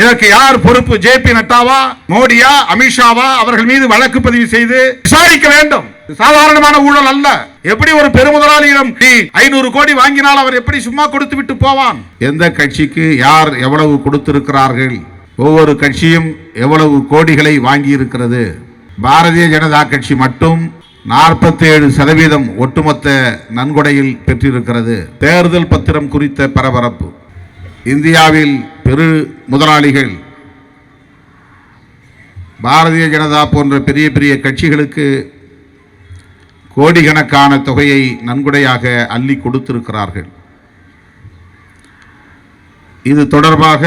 இதற்கு யார் பொறுப்பு? ஜே பி நட்டாவா? மோடியா? அமித்ஷாவா? அவர்கள் மீது வழக்கு பதிவு செய்து விசாரிக்க வேண்டும். சாதாரணமான ஊழல் அல்ல. எப்படி ஒரு பெருமுதலாளியிடம் ஐநூறு கோடி வாங்கினால் அவர் எப்படி சும்மா கொடுத்து விட்டு போவான்? எந்த கட்சிக்கு யார் எவ்வளவு கொடுத்திருக்கிறார்கள்? ஒவ்வொரு கட்சியும் எவ்வளவு கோடிகளை வாங்கி இருக்கிறது பாரதிய ஜனதா கட்சி மட்டும் 47% சதவீதம் ஒட்டுமொத்த நன்கொடையில் பெற்றிருக்கிறது. தேர்தல் பத்திரம் குறித்த பரபரப்பு. இந்தியாவில் பெரு முதலாளிகள் பாரதிய ஜனதா போன்ற பெரிய பெரிய கட்சிகளுக்கு கோடிக்கணக்கான தொகையை நன்கொடையாக அள்ளி கொடுத்திருக்கிறார்கள். இது தொடர்பாக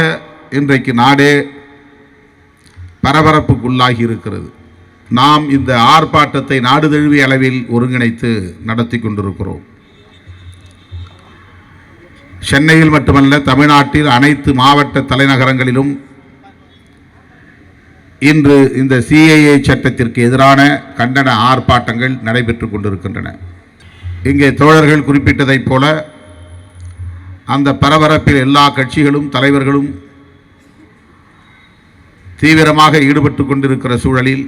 இன்றைக்கு நாடே பரபரப்புக்குள்ளாகி இருக்கிறது. நாம் இந்த ஆர்ப்பாட்டத்தை நாடு தழுவிய அளவில் ஒருங்கிணைத்து நடத்தி கொண்டிருக்கிறோம். சென்னையில் மட்டுமல்ல தமிழ்நாட்டில் அனைத்து மாவட்ட தலைநகரங்களிலும் இன்று இந்த சிஏஏ சட்டத்திற்கு எதிரான கண்டன ஆர்ப்பாட்டங்கள் நடைபெற்று கொண்டிருக்கின்றன. இங்கே தோழர்கள் குறிப்பிட்டதைப் போல அந்த பரபரப்பில் எல்லா கட்சிகளும் தலைவர்களும் தீவிரமாக ஈடுபட்டு கொண்டிருக்கிற சூழலில்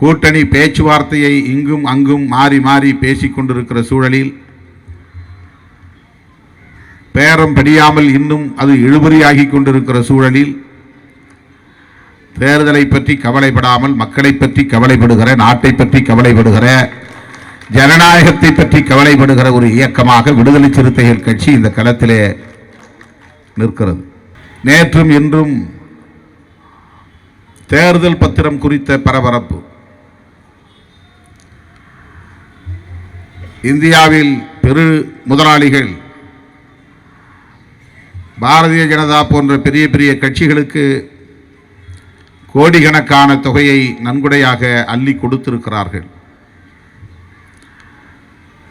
கூட்டணி பேச்சுவார்த்தையை இங்கும் அங்கும் மாறி மாறி பேசிக்கொண்டிருக்கிற சூழலில் பேரம் படியாமல் இன்னும் அது இழுபறியாகி கொண்டிருக்கிற சூழலில் தேர்தலை பற்றி கவலைப்படாமல் மக்களை பற்றி கவலைப்படுகிற நாட்டை பற்றி கவலைப்படுகிற ஜனநாயகத்தை பற்றி கவலைப்படுகிற ஒரு இயக்கமாக விடுதலை சிறுத்தைகள் கட்சி இந்த களத்திலே நிற்கிறது. நேற்றும் இன்றும் தேர்தல் பத்திரம் குறித்த பரபரப்பு. இந்தியாவில் பெரு முதலாளிகள் பாரதிய ஜனதா போன்ற பெரிய பெரிய கட்சிகளுக்கு கோடிக்கணக்கான தொகையை நன்கொடையாக அள்ளி கொடுத்திருக்கிறார்கள்.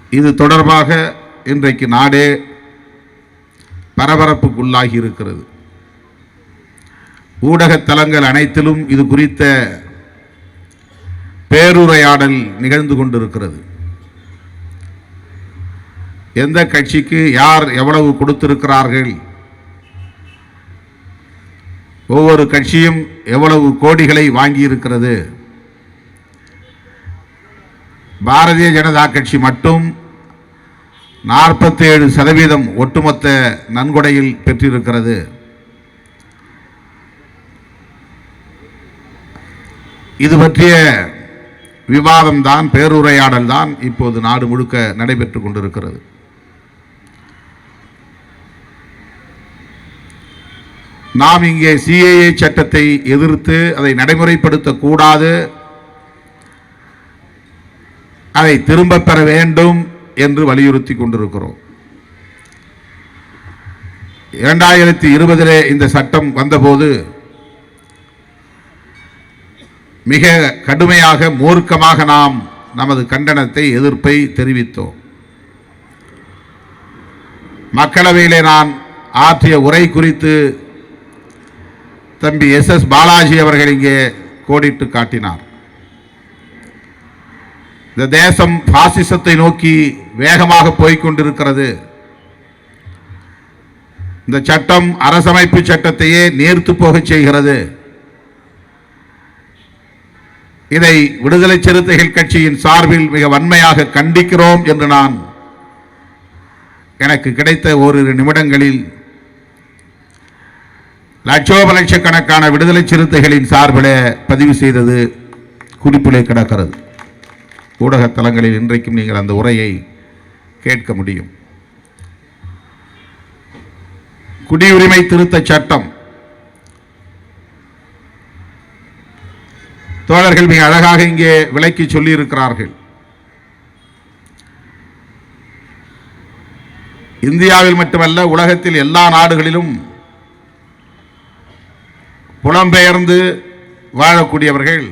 இது தொடர்பாக இன்றைக்கு நாடே பரபரப்புக்குள்ளாகி இருக்கிறது. ஊடகத் தளங்கள் அனைத்திலும் இது குறித்த பேருரையாடல் நிகழ்ந்து கொண்டிருக்கிறது. எந்த கட்சிக்கு யார் எவ்வளவு கொடுத்திருக்கிறார்கள்? ஒவ்வொரு கட்சியும் எவ்வளவு கோடிகளை வாங்கியிருக்கிறது? பாரதிய ஜனதா கட்சி மட்டும் 47% சதவீதம் ஒட்டுமொத்த நன்கொடையில் பெற்றிருக்கிறது. இது பற்றிய விவாதம்தான் பேருரையாடல்தான் பேருரையாடல் தான் இப்போது நாடு முழுக்க நடைபெற்று கொண்டிருக்கிறது. நாம் இங்கே சிஏஏ சட்டத்தை எதிர்த்து அதை நடைமுறைப்படுத்தக்கூடாது. அதை திரும்ப பெற வேண்டும் என்று வலியுறுத்தி கொண்டிருக்கிறோம். இரண்டாயிரத்தி இருபதிலே இந்த சட்டம் வந்தபோது மிக கடுமையாக மூர்க்கமாக நாம் நமது கண்டனத்தை எதிர்ப்பை தெரிவித்தோம். மக்களவையிலே நான் ஆற்றிய உரை குறித்து தம்பி எஸ் எஸ் பாலாஜி அவர்கள் இங்கே கோடிட்டு காட்டினார். இந்த தேசம் பாசிசத்தை நோக்கி வேகமாக போய்கொண்டிருக்கிறது. இந்த சட்டம் அரசமைப்பு சட்டத்தையே நேர்த்து போகச் செய்கிறது. இதை விடுதலை சிறுத்தைகள் கட்சியின் சார்பில் மிக வன்மையாக கண்டிக்கிறோம் என்று நான் எனக்கு கிடைத்த ஓரிரு நிமிடங்களில் லட்சோப லட்சக்கணக்கான விடுதலை சிறுத்தைகளின் சார்பில் பதிவு செய்தது குறிப்பிலே கிடக்கிறது. ஊடக தளங்களில் இன்றைக்கும் நீங்கள் அந்த உரையை கேட்க முடியும். குடியுரிமை திருத்த சட்டம். தோழர்கள் மிக அழகாக இங்கே விளக்கி சொல்லியிருக்கிறார்கள். இந்தியாவில் மட்டுமல்ல உலகத்தில் எல்லா நாடுகளிலும் புலம்பெயர்ந்து வாழக்கூடியவர்கள்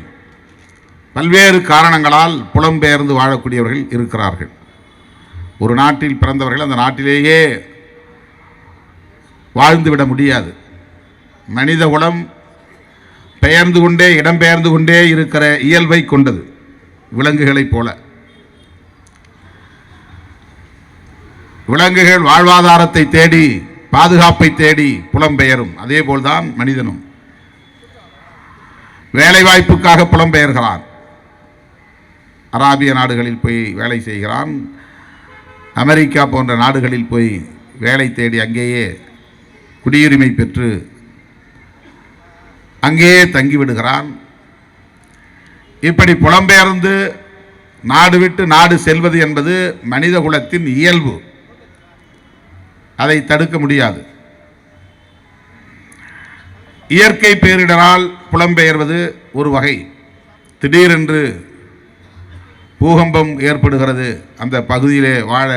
பல்வேறு காரணங்களால் புலம்பெயர்ந்து வாழக்கூடியவர்கள் இருக்கிறார்கள். ஒரு நாட்டில் பிறந்தவர்கள் அந்த நாட்டிலேயே வாழ்ந்துவிட முடியாது. மனித குலம் பெயர்ந்து கொண்டே இடம்பெயர்ந்து கொண்டே இருக்கிற இயல்பை கொண்டது விலங்குகளைப் போல. விலங்குகள் வாழ்வாதாரத்தை தேடி பாதுகாப்பை தேடி புலம்பெயரும். அதே போல்தான் மனிதனும். வேலைவாய்ப்புக்காக புலம்பெயர்கிறான். அராபிய நாடுகளில் போய் வேலை செய்கிறான். அமெரிக்கா போன்ற நாடுகளில் போய் வேலை தேடி அங்கேயே குடியுரிமை பெற்று அங்கேயே தங்கிவிடுகிறான். இப்படி புலம்பெயர்ந்து நாடு விட்டு நாடு செல்வது என்பது மனித குலத்தின் இயல்பு. அதை தடுக்க முடியாது. இயற்கை பேரிடரால் புலம்பெயர்வது ஒரு வகை. திடீரென்று பூகம்பம் ஏற்படுகிறது. அந்த பகுதியிலே வாழ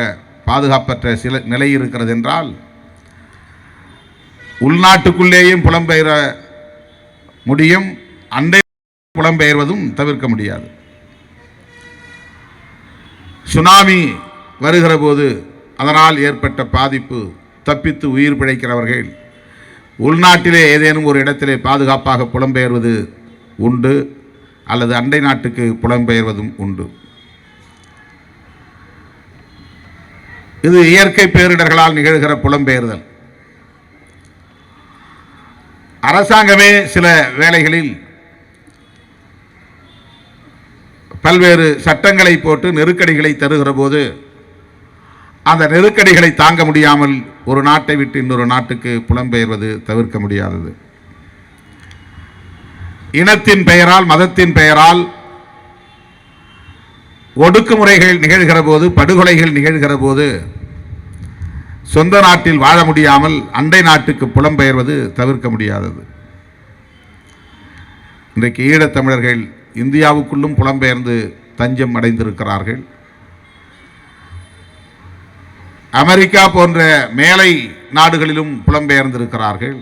பாதுகாப்பற்ற சில நிலை இருக்கிறது என்றால் உள்நாட்டுக்குள்ளேயும் புலம்பெயர முடியும். அண்டை புலம்பெயர்வதும் தவிர்க்க முடியாது. சுனாமி வருகிற போது அதனால் ஏற்பட்ட பாதிப்பு தப்பித்து உயிர் பிழைக்கிறவர்கள் உள்நாட்டிலே ஏதேனும் ஒரு இடத்திலே பாதுகாப்பாக புலம்பெயர்வது உண்டு அல்லது அண்டை நாட்டுக்கு புலம்பெயர்வதும் உண்டு. இது இயற்கை பேரிடர்களால் நிகழ்கிற புலம்பெயர்தல். அரசாங்கமே சில வேளைகளில் பல்வேறு சட்டங்களை போட்டு நெருக்கடிகளை தருகிற போது அந்த நெருக்கடிகளை தாங்க முடியாமல் ஒரு நாட்டை விட்டு இன்னொரு நாட்டுக்கு புலம்பெயர்வது தவிர்க்க முடியாதது. இனத்தின் பெயரால் மதத்தின் பெயரால் ஒடுக்குமுறைகள் நிகழ்கிற போது படுகொலைகள் நிகழ்கிற போது சொந்த நாட்டில் வாழ முடியாமல் அண்டை நாட்டுக்கு புலம்பெயர்வது தவிர்க்க முடியாதது. இன்றைக்கு ஈழத்தமிழர்கள் இந்தியாவுக்குள்ளும் புலம்பெயர்ந்து தஞ்சம் அடைந்திருக்கிறார்கள். அமெரிக்கா போன்ற மேலை நாடுகளிலும் புலம்பெயர்ந்திருக்கிறார்கள்.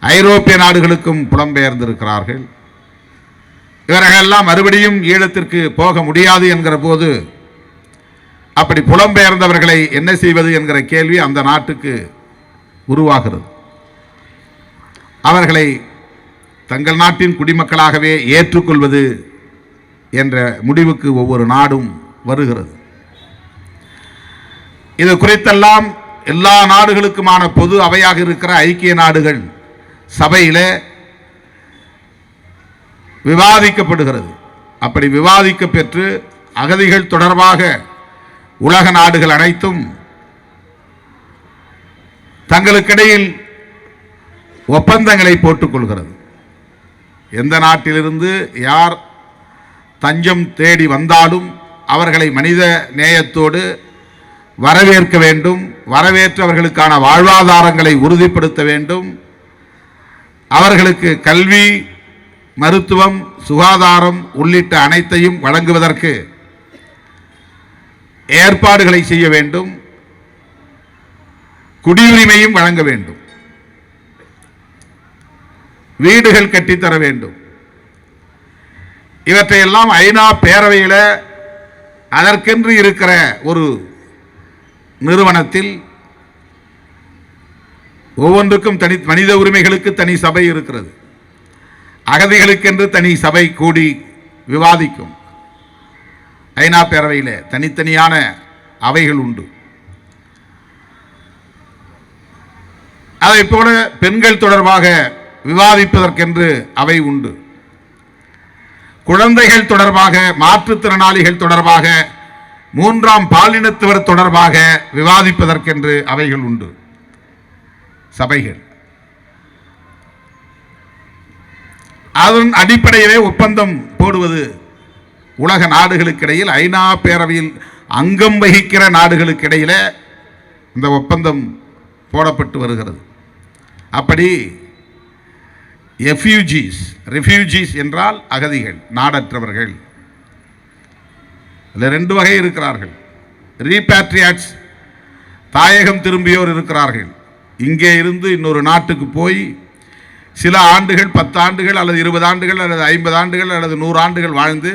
ஐரோப்பிய நாடுகளுக்கும் புலம்பெயர்ந்திருக்கிறார்கள். இவர்களெல்லாம் மறுபடியும் ஈழத்திற்கு போக முடியாது என்கிற போது அப்படி புலம்பெயர்ந்தவர்களை என்ன செய்வது என்கிற கேள்வி அந்த நாட்டுக்கு உருவாகிறது. அவர்களை தங்கள் நாட்டின் குடிமக்களாகவே ஏற்றுக்கொள்வது என்ற முடிவுக்கு ஒவ்வொரு நாடும் வருகிறது. இது குறித்தெல்லாம் எல்லா நாடுகளுக்குமான பொது அவையாக இருக்கிற ஐக்கிய நாடுகள் சபையிலே விவாதிக்கப்படுகிறது. அப்படி விவாதிக்க பெற்று அகதிகள் தொடர்பாக உலக நாடுகள் அனைத்தும் தங்களுக்கிடையில் ஒப்பந்தங்களை போட்டுக்கொள்கிறது. எந்த நாட்டிலிருந்து யார் தஞ்சம் தேடி வந்தாலும் அவர்களை மனித நேயத்தோடு வரவேற்க வேண்டும் வரவேற்றவர்களுக்கான வாழ்வாதாரங்களை உறுதிப்படுத்த வேண்டும். அவர்களுக்கு கல்வி மருத்துவம் சுகாதாரம் உள்ளிட்ட அனைத்தையும் வழங்குவதற்கு ஏற்பாடுகளை செய்ய வேண்டும். குடியுரிமையும் வழங்க வேண்டும். வீடுகள் கட்டித்தர வேண்டும். இவற்றையெல்லாம் ஐநா பேரவையில் அதற்கென்று இருக்கிற ஒரு நிறுவனத்தில் ஒவ்வொன்றுக்கும் தனி மனித உரிமைகளுக்கு தனி சபை இருக்கிறது. அகதிகளுக்கென்று தனி சபை கூடி விவாதிக்கும். ஐநா பேரவையில் தனித்தனியான அவைகள் உண்டு. அதை போல பெண்கள் தொடர்பாக விவாதிப்பதற்கென்று அவை உண்டு. குழந்தைகள் தொடர்பாக மாற்றுத்திறனாளிகள் தொடர்பாக மூன்றாம் பாலினத்தவர் தொடர்பாக விவாதிப்பதற்கென்று அவைகள் உண்டு. சபைகள். அதன் அடிப்படையிலே ஒப்பந்தம் போடுவது உலக நாடுகளுக்கிடையில் ஐநா பேரவையில் அங்கம் வகிக்கிற நாடுகளுக்கிடையில் இந்த ஒப்பந்தம் போடப்பட்டு வருகிறது. அப்படி எஃப்யூஜிஸ் ரெஃப்யூஜிஸ் என்றால் அகதிகள் நாடற்றவர்கள். அதில் ரெண்டு வகை இருக்கிறார்கள். ரீபேட்ரியாட்ஸ் தாயகம் திரும்பியோர் இருக்கிறார்கள். இங்கே இருந்து இன்னொரு நாட்டுக்கு போய் சில ஆண்டுகள் பத்து ஆண்டுகள் அல்லது இருபது ஆண்டுகள் அல்லது ஐம்பது ஆண்டுகள் அல்லது நூறு ஆண்டுகள் வாழ்ந்து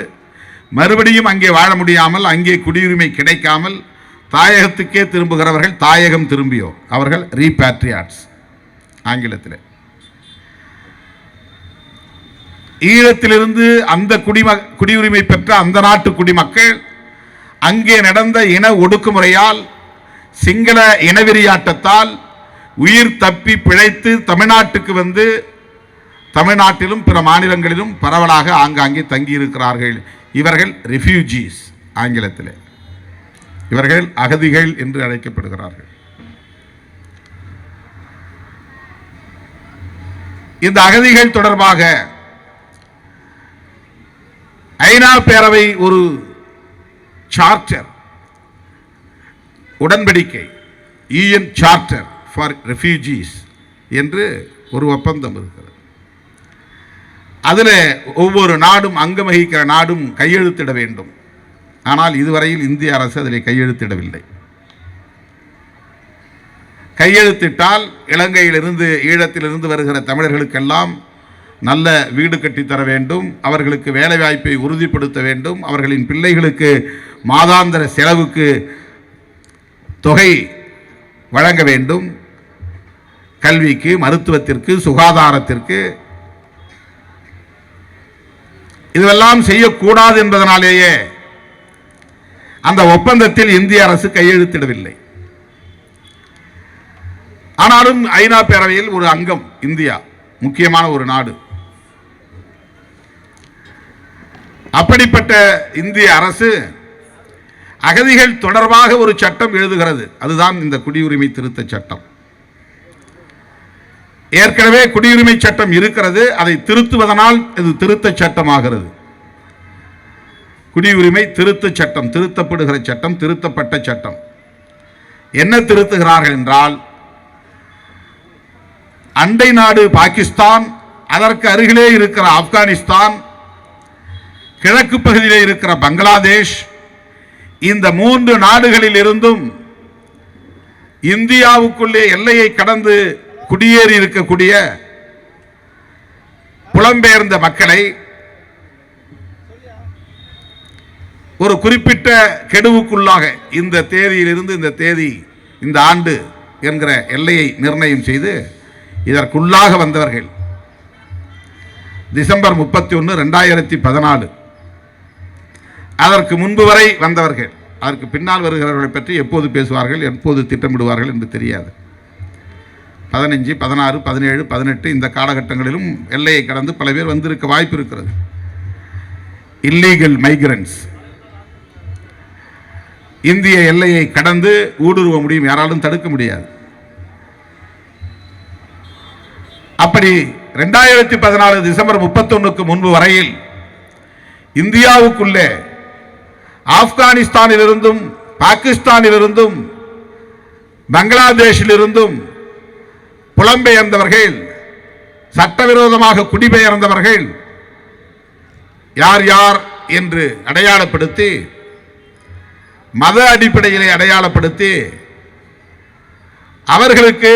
மறுபடியும் அங்கே வாழ முடியாமல் அங்கே குடியுரிமை கிடைக்காமல் தாயகத்துக்கே திரும்புகிறவர்கள் தாயகம் திரும்பியோர். அவர்கள் ரீபேட்ரியாட்ஸ் ஆங்கிலத்தில். ஈழத்திலிருந்து அந்த குடிம குடியுரிமை பெற்ற அந்த நாட்டு குடிமக்கள் அங்கே நடந்த இன ஒடுக்குமுறையால் சிங்கள இனவெறியாட்டத்தால் உயிர் தப்பி பிழைத்து தமிழ்நாட்டுக்கு வந்து தமிழ்நாட்டிலும் பிற மாநிலங்களிலும் பரவலாக ஆங்காங்கே தங்கியிருக்கிறார்கள். இவர்கள் ரிஃப்யூஜிஸ் ஆங்கிலத்தில். இவர்கள் அகதிகள் என்று அழைக்கப்படுகிறார்கள். இந்த அகதிகள் தொடர்பாக ஐநா பேரவை ஒரு சார்ட்டர் உடன்படிக்கை யூஎன் சார்ட்டர் ஃபார் ரெஃப்யூஜிஸ் என்று ஒரு ஒப்பந்தம் இருக்கிறது. அதில் ஒவ்வொரு நாடும் அங்கம் வகிக்கிற நாடும் கையெழுத்திட வேண்டும். ஆனால் இதுவரையில் இந்திய அரசு அதில் கையெழுத்திடவில்லை. கையெழுத்திட்டால் இலங்கையிலிருந்து ஈழத்திலிருந்து வருகிற தமிழர்களுக்கெல்லாம் நல்ல வீடு கட்டித்தர வேண்டும் அவர்களுக்கு வேலைவாய்ப்பை உறுதிப்படுத்த வேண்டும் அவர்களின் பிள்ளைகளுக்கு மாதாந்திர செலவுக்கு தொகை வழங்க வேண்டும். கல்விக்கு மருத்துவத்திற்கு சுகாதாரத்திற்கு. இதுவெல்லாம் செய்யக்கூடாது என்பதனாலேயே அந்த ஒப்பந்தத்தில் இந்திய அரசு கையெழுத்திடவில்லை. ஆனாலும் ஐநா பேரவையில் ஒரு அங்கம் இந்தியா முக்கியமான ஒரு நாடு. அப்படிப்பட்ட இந்திய அரசு அகதிகள் தொடர்பாக ஒரு சட்டம் எழுதுகிறது. அதுதான் இந்த குடியுரிமை திருத்த சட்டம். ஏற்கனவே குடியுரிமை சட்டம் இருக்கிறது. அதை திருத்துவதனால் இது திருத்த சட்டமாகிறது. குடியுரிமை திருத்த சட்டம் திருத்தப்படுகிற சட்டம் திருத்தப்பட்ட சட்டம். என்ன திருத்துகிறார்கள் என்றால் அண்டை நாடு பாகிஸ்தான் அதற்கு அருகிலே இருக்கிற ஆப்கானிஸ்தான் கிழக்கு பகுதியில் இருக்கிற பங்களாதேஷ் இந்த மூன்று நாடுகளில் இருந்தும் இந்தியாவுக்குள்ளே எல்லையை கடந்து குடியேறி இருக்கக்கூடிய புலம்பெயர்ந்த மக்களை ஒரு குறிப்பிட்ட கெடுவுக்குள்ளாக இந்த தேதியிலிருந்து இந்த தேதி இந்த ஆண்டு என்கிற எல்லையை நிர்ணயம் செய்து இதற்குள்ளாக வந்தவர்கள். டிசம்பர் முப்பத்தி ஒன்று ரெண்டாயிரத்தி பதினாலு. அதற்கு முன்பு வரை வந்தவர்கள். அதற்கு பின்னால் வருகிறவர்களை பற்றி எப்போது பேசுவார்கள் எப்போது திட்டமிடுவார்கள் என்று தெரியாது. பதினஞ்சு பதினாறு பதினேழு பதினெட்டு இந்த காலகட்டங்களிலும் எல்லையை கடந்து பல பேர் வந்திருக்க வாய்ப்பு இருக்கிறது. இல்லீகல் மைக்ரன்ஸ் இந்திய எல்லையை கடந்து ஊடுருவ முடியும் யாராலும் தடுக்க முடியாது. அப்படி ரெண்டாயிரத்தி பதினாலு டிசம்பர் முப்பத்தொன்னுக்கு முன்பு வரையில் இந்தியாவுக்குள்ளே ஆப்கானிஸ்தானிலிருந்தும் பாகிஸ்தானிலிருந்தும் பங்களாதேஷிலிருந்தும் புலம்பெயர்ந்தவர்கள் சட்டவிரோதமாக குடிபெயர்ந்தவர்கள் யார் யார் என்று அடையாளப்படுத்தி மத அடிப்படையிலே அடையாளப்படுத்தி அவர்களுக்கு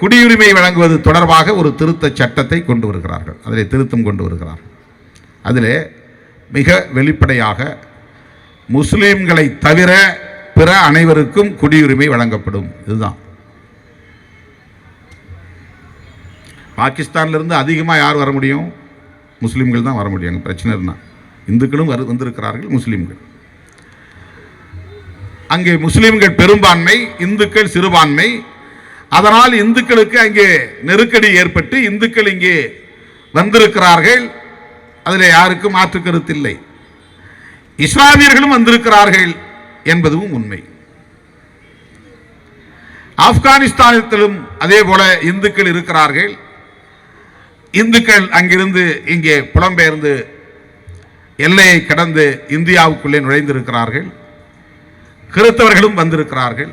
குடியுரிமை வழங்குவது தொடர்பாக ஒரு திருத்த சட்டத்தை கொண்டு வருகிறார்கள். அதிலே திருத்தம் கொண்டு வருகிறார்கள். அதிலே மிக வெளிப்படையாக முஸ்லீம்களை தவிர பிற அனைவருக்கும் குடியுரிமை வழங்கப்படும். இதுதான். பாகிஸ்தான்லேருந்து அதிகமாக யார் வர முடியும்? முஸ்லீம்கள் தான் வர முடியும். அங்கே பிரச்சனை இருந்தால் இந்துக்களும் வரு வந்திருக்கிறார்கள் முஸ்லீம்கள். அங்கே முஸ்லீம்கள் பெரும்பான்மை இந்துக்கள் சிறுபான்மை. அதனால் இந்துக்களுக்கு அங்கே நெருக்கடி ஏற்பட்டு இந்துக்கள் இங்கே வந்திருக்கிறார்கள். அதில் யாருக்கும் மாற்று கருத்தில்லை இஸ்லாமியர்களும் வந்திருக்கிறார்கள் என்பதும் உண்மை. ஆப்கானிஸ்தானத்திலும் அதே போல இந்துக்கள் இருக்கிறார்கள். இந்துக்கள் அங்கிருந்து இங்கே புலம்பெயர்ந்து எல்லையை கடந்து இந்தியாவுக்குள்ளே நுழைந்திருக்கிறார்கள். கிறிஸ்தவர்களும் வந்திருக்கிறார்கள்.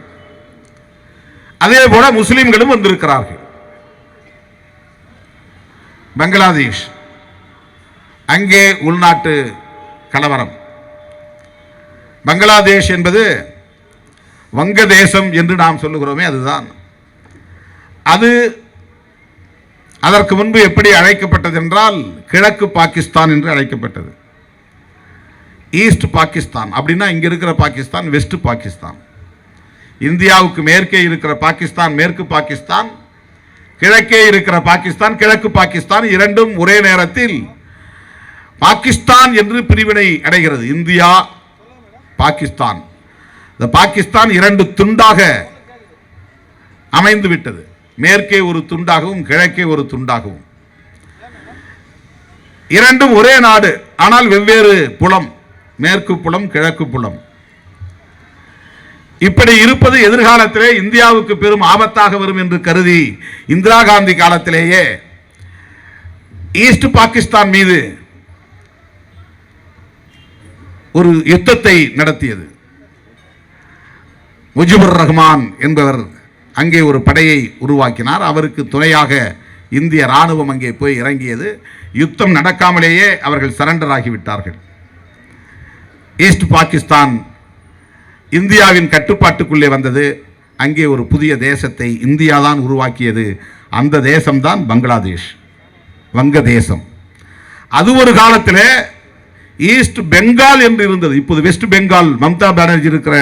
அதே போல முஸ்லிம்களும் வந்திருக்கிறார்கள். பங்களாதேஷ் அங்கே உள்நாட்டு கலவரம். பங்களாதேஷ் என்பது வங்கதேசம் என்று நாம் சொல்லுகிறோமே அதுதான். அது அதற்கு முன்பு எப்படி அழைக்கப்பட்டது என்றால் கிழக்கு பாகிஸ்தான் என்று அழைக்கப்பட்டது. ஈஸ்ட் பாகிஸ்தான் அப்படின்னா இங்கே இருக்கிற பாகிஸ்தான் வெஸ்ட் பாகிஸ்தான். இந்தியாவுக்கு மேற்கே இருக்கிற பாகிஸ்தான் மேற்கு பாகிஸ்தான் கிழக்கே இருக்கிற பாகிஸ்தான் கிழக்கு பாகிஸ்தான் இரண்டும் ஒரே நேரத்தில் பாகிஸ்தான் என்று பிரிவினை அடைகிறது. இந்தியா பாகிஸ்தான். இந்த பாகிஸ்தான் இரண்டு துண்டாக அமைந்து விட்டது மேற்கே ஒரு துண்டாகவும் கிழக்கே ஒரு துண்டாகவும். இரண்டும் ஒரே நாடு ஆனால் வெவ்வேறு புலம் மேற்கு புலம் கிழக்கு புலம். இப்படி இருப்பது எதிர்காலத்திலே இந்தியாவுக்கு பெரும் ஆபத்தாக வரும் என்று கருதி இந்திரா காந்தி காலத்திலேயே ஈஸ்ட் பாகிஸ்தான் மீது ஒரு யுத்தத்தை நடத்தியது. முஜிபுர் ரஹ்மான் என்பவர் அங்கே ஒரு படையை உருவாக்கினார். அவருக்கு துணையாக இந்திய ராணுவம் அங்கே போய் இறங்கியது. யுத்தம் நடக்காமலேயே அவர்கள் சரண்டர் ஆகிவிட்டார்கள். ஈஸ்ட் பாகிஸ்தான் இந்தியாவின் கட்டுப்பாட்டுக்குள்ளே வந்தது. அங்கே ஒரு புதிய தேசத்தை இந்தியா தான் உருவாக்கியது. அந்த தேசம்தான் பங்களாதேஷ். வங்க தேசம். அது ஒரு காலத்தில் ஈஸ்ட் பெங்கால் என்று இருந்தது. இப்போது வெஸ்ட் பெங்கால் மம்தா பானர்ஜி இருக்கிற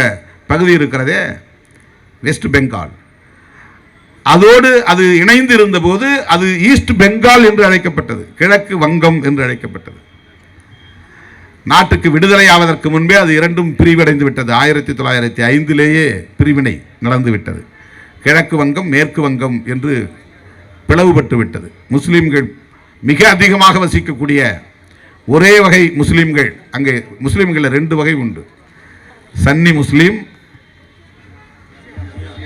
பகுதி இருக்கிறதே. வெஸ்ட் பெங்கால் அதோடு அது இணைந்து இருந்தபோது அது ஈஸ்ட் பெங்கால் என்று அழைக்கப்பட்டது. கிழக்கு வங்கம் என்று அழைக்கப்பட்டது. நாட்டுக்கு விடுதலை ஆவதற்கு முன்பே அது இரண்டும் பிரிவடைந்து விட்டது. ஆயிரத்தி தொள்ளாயிரத்தி ஐந்திலேயே பிரிவினை நடந்துவிட்டது கிழக்கு வங்கம் மேற்கு வங்கம் என்று பிளவுபட்டு விட்டது. முஸ்லீம்கள் மிக அதிகமாக வசிக்கக்கூடிய ஒரே வகை முஸ்லீம்கள் அங்கே முஸ்லீம்களில் ரெண்டு வகை உண்டு. சன்னி முஸ்லீம்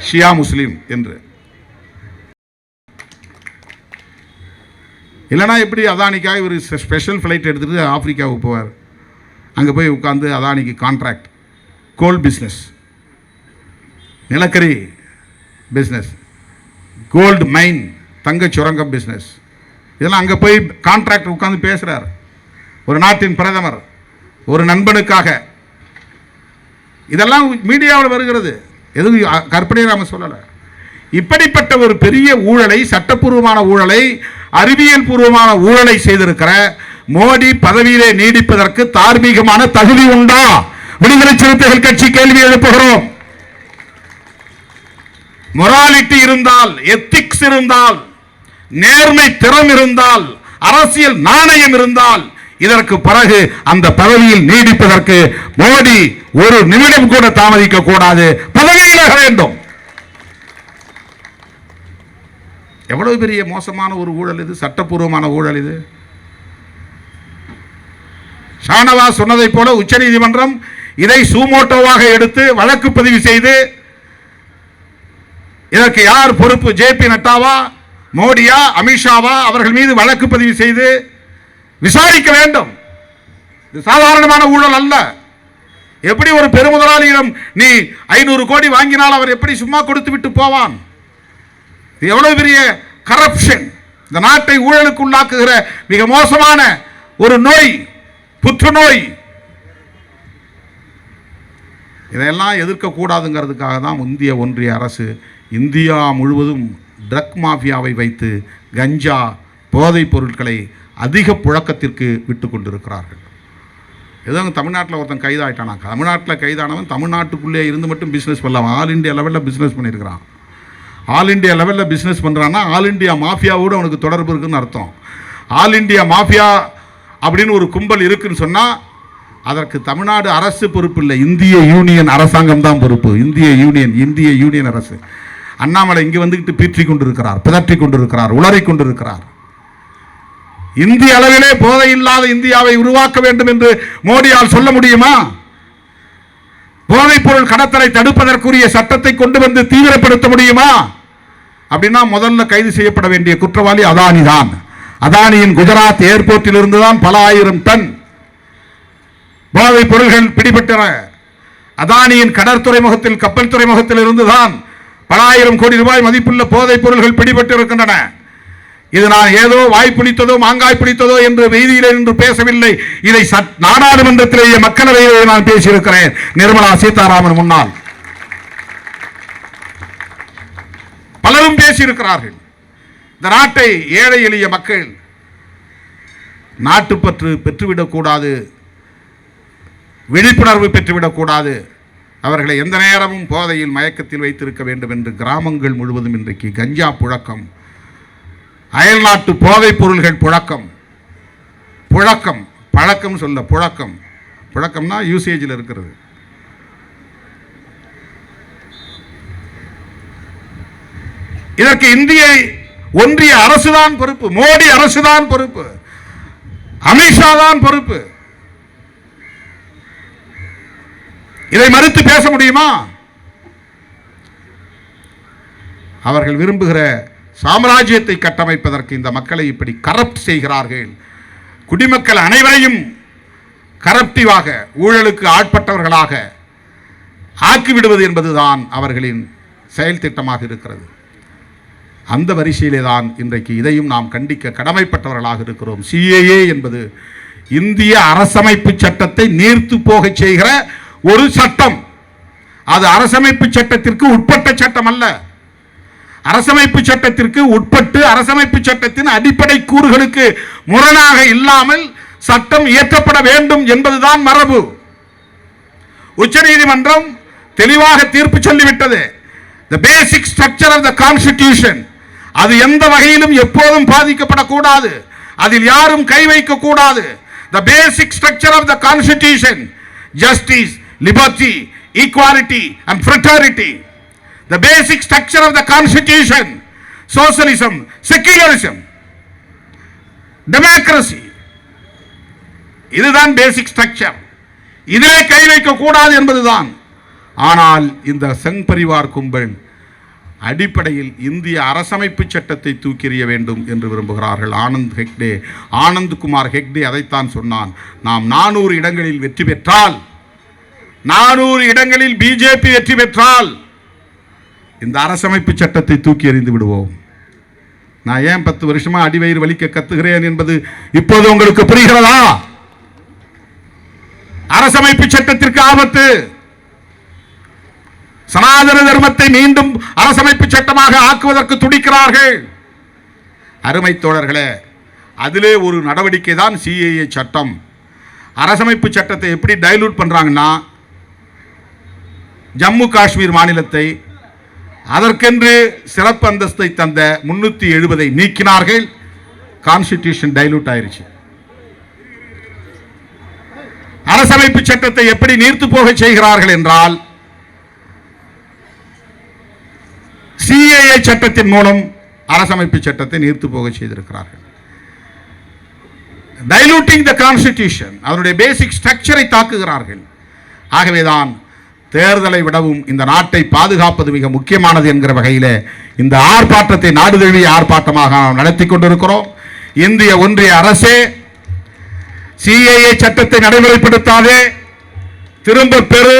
ஷியா முஸ்லீம் என்று. இல்லைனா எப்படி அதானிக்காக இவர் ஸ்பெஷல் ஃப்ளைட் எடுத்துகிட்டு ஆஃப்ரிக்காவுக்கு போவார். அங்கே போய் உட்காந்து அதானிக்கு கான்ட்ராக்ட் கோல் பிஸ்னஸ் நிலக்கரி பிஸ்னஸ் கோல்டு மைன் தங்கச் சுரங்கம் பிஸ்னஸ் இதெல்லாம் அங்கே போய் கான்ட்ராக்டர் உட்காந்து பேசுகிறார் ஒரு நாட்டின் பிரதமர் ஒரு நண்பனுக்காக. இதெல்லாம் மீடியாவில் வருகிறது. எதுவும் கற்பனை நாம சொல்லலை. இப்படிப்பட்ட ஒரு பெரிய ஊழலை சட்டப்பூர்வமான ஊழலை அறிவியல் பூர்வமான ஊழலை செய்திருக்கிற மோடி பதவியிலே நீடிப்பதற்கு தார்மீகமான தகுதி உண்டா? விடுதலை சிறுத்தைகள் கட்சி கேள்வி எழுப்புகிறோம். மொராலிட்டி இருந்தால் எத்திக்ஸ் இருந்தால் நேர்மை திறம் இருந்தால் அரசியல் நாணயம் இருந்தால் இதற்கு பிறகு அந்த பதவியில் நீடிப்பதற்கு மோடி ஒரு நிமிடம் கூட தாமதிக்க கூடாது. பதவியில் வேண்டும். எவ்வளவு பெரிய மோசமான ஒரு ஊழல் இது? சட்டப்பூர்வமான ஊழல் இது. ஷானவா சொன்னதை போல உச்சநீதிமன்றம் இதை சூமோட்டோவாக எடுத்து வழக்கு பதிவு செய்து இதற்கு யார் பொறுப்பு? ஜே பி நட்டாவா? மோடியா? அமித்ஷாவா? அவர்கள் மீது வழக்கு பதிவு செய்து விசாரிக்க வேண்டும். இது சாதாரணமான ஊழல் அல்ல. எப்படி ஒரு பெருமுதலாளியிடம் நீ ஐநூறு கோடி வாங்கினால் அவர் எப்படி சும்மா கொடுத்து விட்டு போவான்? இது எவ்வளவு பெரிய கரப்ஷன் இந்த நாட்டை ஊழலுக்கு உள்ளாக்குகிற மிக மோசமான ஒரு நோய் புற்றுநோய். இதையெல்லாம் எதிர்க்கக்கூடாதுங்கிறதுக்காக தான் இந்திய ஒன்றிய அரசு இந்தியா முழுவதும் ட்ரக் மாஃபியாவை வைத்து கஞ்சா போதைப் பொருட்களை அதிக புழக்கத்திற்கு விட்டு கொண்டிருக்கிறார்கள் ஏதோ தமிழ்நாட்டில் ஒருத்தன் கைதாயிட்டானா? தமிழ்நாட்டில் கைதானவன் தமிழ்நாட்டுக்குள்ளே இருந்து மட்டும் பிஸ்னஸ் பண்ணலாம். ஆல் இண்டியா லெவலில் பிஸ்னஸ் பண்ணியிருக்கிறான். ஆல் இண்டியா லெவலில் பிஸ்னஸ் பண்ணுறான்னா ஆல் இந்தியா மாஃபியாவோடு அவனுக்கு தொடர்பு இருக்குன்னு அர்த்தம். ஆல் இந்தியா மாஃபியா அப்படின்னு ஒரு கும்பல் இருக்குன்னு சொன்னால் அதற்கு தமிழ்நாடு அரசு பொறுப்பு இல்லை. இந்திய யூனியன் அரசாங்கம் தான் பொறுப்பு. இந்திய யூனியன் இந்திய யூனியன் அரசு. அண்ணாமலை இங்கே வந்துக்கிட்டு பீற்றி கொண்டிருக்கிறார் பிதற்றி கொண்டிருக்கிறார் உளறி கொண்டிருக்கிறார் இந்திய அளவிலே போதை இல்லாத இந்தியாவை உருவாக்க வேண்டும் என்று மோடியால் சொல்ல முடியுமா? போதைப் பொருள் கடத்தலை தடுப்பதற்குரிய சட்டத்தை கொண்டு வந்து தீவிரப்படுத்த முடியுமா? அப்படின்னா முதல்ல கைது செய்யப்பட வேண்டிய குற்றவாளி அதானி தான். அதானியின் குஜராத் ஏர்போர்ட்டில் இருந்து தான் பல ஆயிரம் டன் போதைப் பொருள்கள் பிடிபட்டன. அதானியின் கடற்துறைமுகத்தில் கப்பல் துறைமுகத்தில் இருந்துதான் பல ஆயிரம் கோடி ரூபாய் மதிப்புள்ள போதைப் பொருள்கள் பிடிபட்டு இருக்கின்றன இது நான் ஏதோ வாய் பிடித்ததோ மாங்காய் பிடித்ததோ என்று வீதியில் நின்று பேசவில்லை. இதை நாடாளுமன்றத்திலேயே மக்களவையிலே நான் பேசியிருக்கிறேன். நிர்மலா சீதாராமன் முன்னால். பலரும் பேசியிருக்கிறார்கள். இந்த நாட்டை ஏழை எளிய மக்கள் நாட்டுப்பற்று பெற்றுவிடக்கூடாது விழிப்புணர்வு பெற்றுவிடக்கூடாது. அவர்களை எந்த நேரமும் போதையில் மயக்கத்தில் வைத்திருக்க வேண்டும் என்று கிராமங்கள் முழுவதும் இன்றைக்கு கஞ்சா புழக்கம் அயல்நாட்டு போதைப் பொருள்கள் புழக்கம். புழக்கம் பழக்கம் சொல்ல புழக்கம். புழக்கம்னா யூசேஜில் இருக்கிறது. இதற்கு இந்திய ஒன்றிய அரசுதான் பொறுப்பு மோடி அரசுதான் பொறுப்பு அமித்ஷா தான் பொறுப்பு. இதை மறுத்து பேச முடியுமா? அவர்கள் விரும்புகிற சாம்ராஜ்யத்தை கட்டமைப்பதற்கு இந்த மக்களை இப்படி கரப்ட் செய்கிறார்கள். குடிமக்கள் அனைவரையும் கரப்டிவாக ஊழலுக்கு ஆட்பட்டவர்களாக ஆக்கிவிடுவது என்பதுதான் அவர்களின் செயல் திட்டமாக இருக்கிறது. அந்த வரிசையிலே தான் இன்றைக்கு இதையும் நாம் கண்டிக்க கடமைப்பட்டவர்களாக இருக்கிறோம். சிஏஏ என்பது இந்திய அரசமைப்பு சட்டத்தை நீர்த்து போகச் செய்கிற ஒரு சட்டம். அது அரசமைப்பு சட்டத்திற்கு உட்பட்ட சட்டம் அல்ல அரசமைப்பு சட்டத்திற்கு உட்பட்டு அரசமைப்பு சட்டத்தின் அடிப்படை கூறுகளுக்கு முரணாக இல்லாமல் சட்டம் இயற்றப்பட வேண்டும் என்பதுதான் மரபு. உச்சநீதிமன்றம் தெளிவாக தீர்ப்பு சொல்லிவிட்டது. The basic structure of the constitution அது எந்த வகையிலும் எப்போதும் பாதிக்கப்படக்கூடாது. அதில் யாரும் கை வைக்க கூடாது the basic structure of the constitution justice liberty equality and fraternity. The basic structure of the constitution socialism secularism democracy. இதுதான் பேசிக் ஸ்ட்ரக்சர் இதிலே கை வைக்க கூடாது என்பதுதான். ஆனால் இந்த சங் பரிவார் கும்பல் அடிப்படையில் இந்திய அரசமைப்பு சட்டத்தை தூக்கியறிய வேண்டும் என்று விரும்புகிறார்கள். ஆனந்த் ஹெக்டே ஆனந்த் குமார் ஹெக்டே அதைத்தான் சொன்னான். நாம் நானூறு இடங்களில் வெற்றி பெற்றால் நானூறு இடங்களில் பிஜேபி வெற்றி பெற்றால் இந்த அரசமைப்பு சட்டத்தை தூக்கி எறிந்து விடுவோம். நான் ஏன் பத்து வருஷமா அடிவயிறு வலிக்க கத்துகிறேன் என்பது இப்போது உங்களுக்கு புரிகிறதா? அரசமைப்பு சட்டத்திற்கு ஆபத்து. சனாதன தர்மத்தை மீண்டும் அரசமைப்பு சட்டமாக ஆக்குவதற்கு துடிக்கிறார்கள். அருமை தோழர்களே அதிலே ஒரு நடவடிக்கை தான் சிஏஏ சட்டம். அரசமைப்பு சட்டத்தை எப்படி டைலூட் பண்ணுறாங்கன்னா ஜம்மு காஷ்மீர் மாநிலத்தை அதற்கென்று சிறப்பு அந்தஸ்தை தந்த முன்னூத்தி எழுபதை நீக்கினார்கள். கான்ஸ்டிடியூஷன் டைலூட் ஆயிருச்சு. அரசமைப்பு சட்டத்தை எப்படி நீர்த்து போக செய்கிறார்கள் என்றால் சிஏஏ சட்டத்தின் மூலம் அரசமைப்பு சட்டத்தை நீர்த்து போக செய்திருக்கிறார்கள். டைலூட்டிங் த கான்ஸ்டிடியூஷன் அதனுடைய பேசிக் ஸ்ட்ரக்சரை தாக்குகிறார்கள். ஆகவேதான் தேர்தலை விடவும் இந்த நாட்டை பாதுகாப்பது மிக முக்கியமானது என்கிற வகையில் இந்த ஆர்ப்பாட்டத்தை நாடு தழுவிய ஆர்ப்பாட்டமாக நாம் நடத்தி கொண்டிருக்கிறோம். இந்திய ஒன்றிய அரசே சிஏஏ சட்டத்தை நடைமுறைப்படுத்தாதே திரும்ப பெறு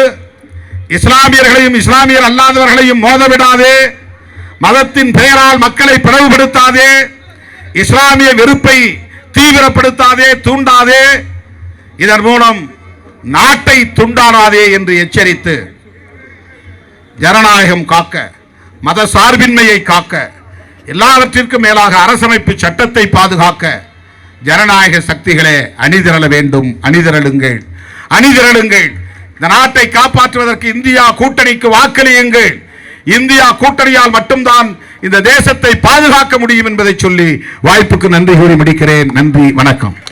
இஸ்லாமியர்களையும் இஸ்லாமியர் அல்லாதவர்களையும் மோதவிடாதே மதத்தின் பெயரால் மக்களை பிளவுபடுத்தாதே இஸ்லாமிய வெறுப்பை தீவிரப்படுத்தாதே தூண்டாதே. இதன் மூலம் நாட்டை துண்டாடாதே என்று எச்சரித்து ஜனநாயகம் காக்க மத சார்பின்மையை காக்க எல்லாவற்றிற்கும் மேலாக அரசமைப்பு சட்டத்தை பாதுகாக்க ஜனநாயக சக்திகளே அணிதிரள வேண்டும் அணிதிரளுங்கள். அணிதிரளுங்கள். இந்த நாட்டை காப்பாற்றுவதற்கு இந்தியா கூட்டணிக்கு வாக்களியுங்கள். இந்தியா கூட்டணியால் மட்டும்தான் இந்த தேசத்தை பாதுகாக்க முடியும் என்பதை சொல்லி வாய்ப்புக்கு நன்றி கூறி முடிக்கிறேன். நன்றி வணக்கம்.